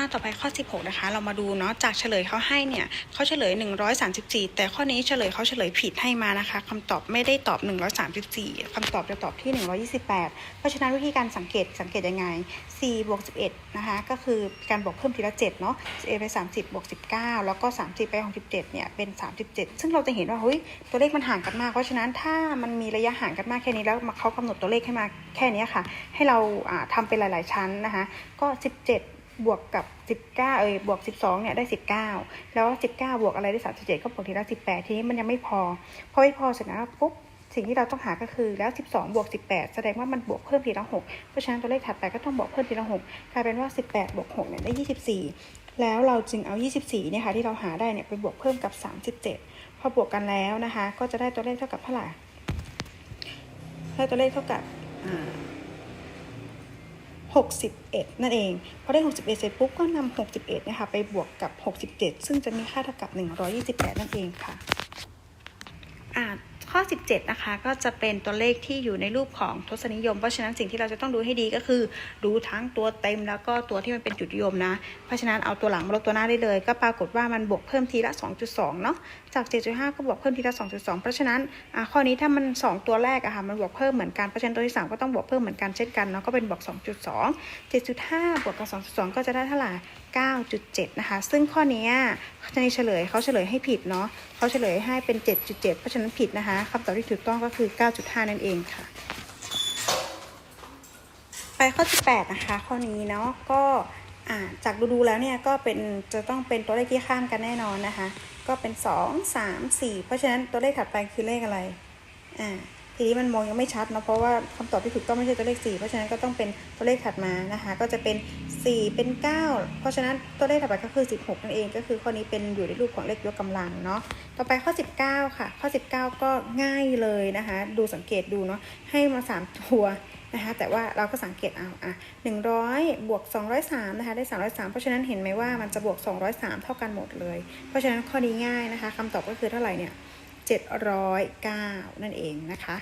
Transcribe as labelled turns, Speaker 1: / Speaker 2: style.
Speaker 1: อ่าต่อไปข้อ 16 นะคะ เรามาดูเนาะจากเฉลยเขาให้เนี่ยเขาเฉลย 134 แต่ข้อนี้เฉลยเขาเฉลยผิดให้มานะคะคำตอบไม่ได้ตอบ 134คำตอบจะตอบที่ 128 เพราะฉะนั้นวิธีการสังเกตสังเกตยังไง 4 บวก 11 นะคะ ก็คือการบวกเพิ่มทีละ7เนาะ11ไป 30 บวก 19 แล้วก็ 30 ไป 67 เนี่ย เป็น 37 ซึ่งเราจะเห็นว่าเฮ้ยตัวเลขมันห่างกันมาก เพราะฉะนั้นถ้ามันมีระยะห่างกันมากแค่นี้แล้วมาเขากำหนดตัวเลขให้มาแค่นี้ค่ะ ให้เราอ่าเป็นหลาย ๆ ชั้นนะคะ ก็ 17 บวกกับ19เอ้ยบวก12เนี่ยได้19แล้ว19บวกอะไรได้37ก็บวกทีละ18ทีนี้มันยังไม่พอพอไม่พอเสร็จแล้วปุ๊บสิ่งที่เราต้องหาก็คือแล้ว12บวก18แสดงว่ามันบวกเพิ่มทีละ6เพราะฉะนั้นตัวเลขถัดไปก็ต้องบวกเพิ่มทีละ6กลายเป็นว่า18บวก6เนี่ยได้24แล้วเราจึงเอา 24เนี่ยค่ะที่เราหาได้เนี่ยไปบวกเพิ่มกับ 37 พอบวกกันแล้วนะคะ ก็จะได้ตัวเลขเท่ากับเท่าไหร่ได้ตัวเลขเท่ากับอ่า 61 นั่นเอง พอได้ 61 เสร็จปุ๊บก็นำ61นะคะไปบวกกับ 67 ซึ่งจะมีค่าเท่ากับ 128 นั่นเองค่ะอ่า ข้อ 17 นะคะ ก็จะเป็นตัวเลขที่อยู่ในรูปของทศนิยม เพราะฉะนั้นสิ่งที่เราจะต้องดูให้ดีก็คือดูทั้งตัวเต็มแล้วก็ตัวที่มันเป็นจุดนิยมนะ เพราะฉะนั้นเอาตัวหลังมาลบตัวหน้าได้เลย ก็ปรากฏว่ามันบวกเพิ่มทีละ 2.2 เนาะจาก 7.5 ก็บวกเพิ่มทีละ 2.2 เพราะฉะนั้นข้อนี้ถ้ามัน 2 ตัวแรกอะค่ะมันบวกเพิ่มเหมือนกันเพราะฉะนั้นตัวที่ 3 ก็ต้องบวกเพิ่มเหมือนกันเช่นกันเนาะก็เป็นบวก 2.2 7.5 บวกกับ 2.2 ก็จะได้เท่าไหร่9.7 นะคะ ซึ่งข้อนี้ในเฉลยเขาเฉลยให้ผิดเนาะเขาเฉลยให้เป็น 7.7 เพราะฉะนั้นผิดนะคะคำตอบที่ถูกต้องก็คือ 9.5 นั่นเองค่ะ ไปข้อที่8นะคะ ข้อนี้เนาะก็จากดูๆแล้วเนี่ยก็เป็นจะต้องเป็นตัวเลขที่ข้ามกันแน่นอนนะคะ ก็เป็น 2 3 4 เพราะฉะนั้นตัวเลขถัดไปคือเลขอะไรอ่าทีนี้มันมองยังไม่ชัดเนอะเพราะว่าคำตอบที่ถูกต้องไม่ใช่ตัวเลข 4 เพราะฉะนั้นก็ต้องเป็นตัวเลขถัดมานะคะ ก็จะเป็น 4 เป็น 9 เพราะฉะนั้นตัวเลขถัดไปก็คือ 16 นั่นเอง ก็คือข้อนี้เป็นอยู่ในรูปของเลขยกกำลังเนาะ ต่อไปข้อ 19 ค่ะ ข้อ 19 ก็ง่ายเลยนะคะ ดูสังเกตดูเนาะ ให้มา 3 ตัวนะคะ แต่ว่าเราก็สังเกตเอาอะ100 บวก 203 นะคะ ได้ 303 เพราะฉะนั้นเห็นไหมว่ามันจะบวก 203 เท่ากันหมดเลย เพราะฉะนั้นข้อนี้ง่ายนะคะคำตอบก็คือเท่าไหร่เนี่ย709 นั่นเองนะคะ